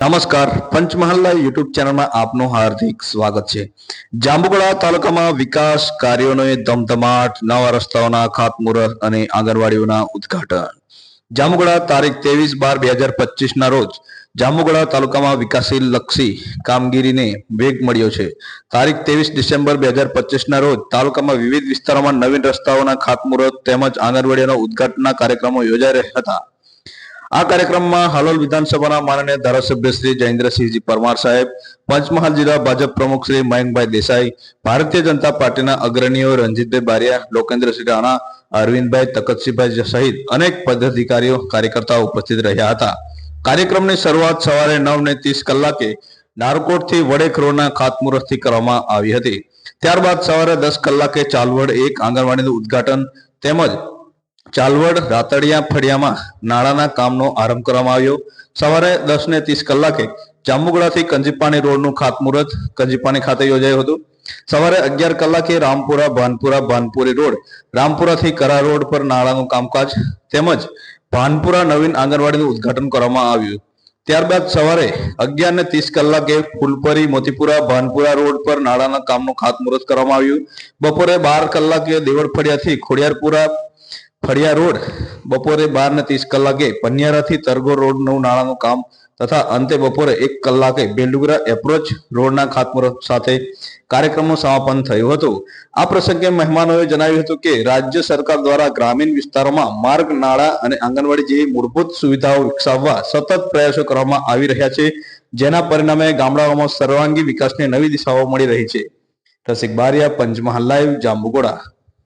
નમસ્કાર. પંચમહાલના યુટ્યુબ ચેનલમાં આપનું હાર્દિક સ્વાગત છે. જાંબુગડા તાલુકામાં વિકાસ કાર્યોનો ધમધમાટ, નવા રસ્તાઓના ખાતમુહૂર્ત અને આંગણવાડીઓના ઉદ્ઘાટન. જાંબુગડા તારીખ ત્રેવીસ બાર બે હજાર પચીસ ના રોજ જાંબુગડા તાલુકામાં વિકાસીલ લક્ષી કામગીરીને વેગ મળ્યો છે. તારીખ ત્રેવીસ ડિસેમ્બર બે હજાર પચીસ ના રોજ તાલુકામાં વિવિધ વિસ્તારોમાં નવીન રસ્તાઓના ખાતમુહૂર્ત તેમજ આંગણવાડીઓના ઉદઘાટનના કાર્યક્રમો યોજાઈ રહ્યા હતા. આ કાર્યક્રમમાં હાલોલ વિધાનસભાના માનનીય ધારાસભ્ય શ્રી જયેન્દ્રસિંહજી પરમાર સાહેબ, પંચમહાલ જિલ્લા ભાજપ પ્રમુખ શ્રી મયંકભાઈ દેસાઈ, ભારતીય જનતા પાર્ટીના અગ્રણીઓ રણજીતભાઈ બારિયા લોકેન્દ્રસિંહ રાણા, અરવિંદભાઈ તકતસિંહભાઈ સહિત અનેક પદાધિકારીઓ, કાર્યકર્તાઓ ઉપસ્થિત રહ્યા હતા. કાર્યક્રમની શરૂઆત સવારે નવ ને ત્રીસ કલાકે નારકોટથી વડેખરોના ખાતમુહૂર્તથી કરવામાં આવી હતી. ત્યારબાદ સવારે દસ કલાકે ચાલવડ એક આંગણવાડીનું ઉદ્ઘાટન તેમજ ચાલવડ રાતડિયા ફળિયામાં નાળાના કામનો આરંભ કરવામાં આવ્યો. સવારે દસ ને ત્રીસ કલાકે જાંબુગડાથી કંજીપાણી રોડનું ખાતમુહૂર્ત કંજીપાણી ખાતે યોજાયું હતું. સવારે અગિયાર કલાકે રામપુરા, ભાનપુરા, ભાનપુરી રોડ, રામપુરાથી કરા રોડ પર નાળાનું કામકાજ તેમજ ભાનપુરા નવીન આંગણવાડીનું ઉદ્ઘાટન કરવામાં આવ્યું. ત્યારબાદ સવારે અગિયાર ને ત્રીસ કલાકે ફૂલપરી, મોતીપુરા, ભાનપુરા રોડ પર નાળાના કામનું ખાતમુહૂર્ત કરવામાં આવ્યું. બપોરે બાર કલાકે દેવળફળિયાથી ખોડિયારપુરા ફળિયા રોડ બપોરે બાર ને ત્રીસ કલાકે પન્યારાથી તરગો રોડનું નાળાનું કામ તથા અંતે બપોરે એક કલાકે બેલુગરા એપ્રોચ રોડના ખાતમુહૂર્ત સાથે કાર્યક્રમનું સમાપન થયું હતું. આ પ્રસંગે મહેમાનોએ જણાવ્યું હતું કે રાજ્ય સરકાર દ્વારા ગ્રામીણ વિસ્તારોમાં માર્ગ, નાળા અને આંગણવાડી જેવી મૂળભૂત સુવિધાઓ વિકસાવવા સતત પ્રયાસો કરવામાં આવી રહ્યા છે, જેના પરિણામે ગામડાઓમાં સર્વાંગી વિકાસની નવી દિશાઓ મળી રહી છે. રસિક બારિયા, પંચમહાલ લાઈવ જાંબુગોડા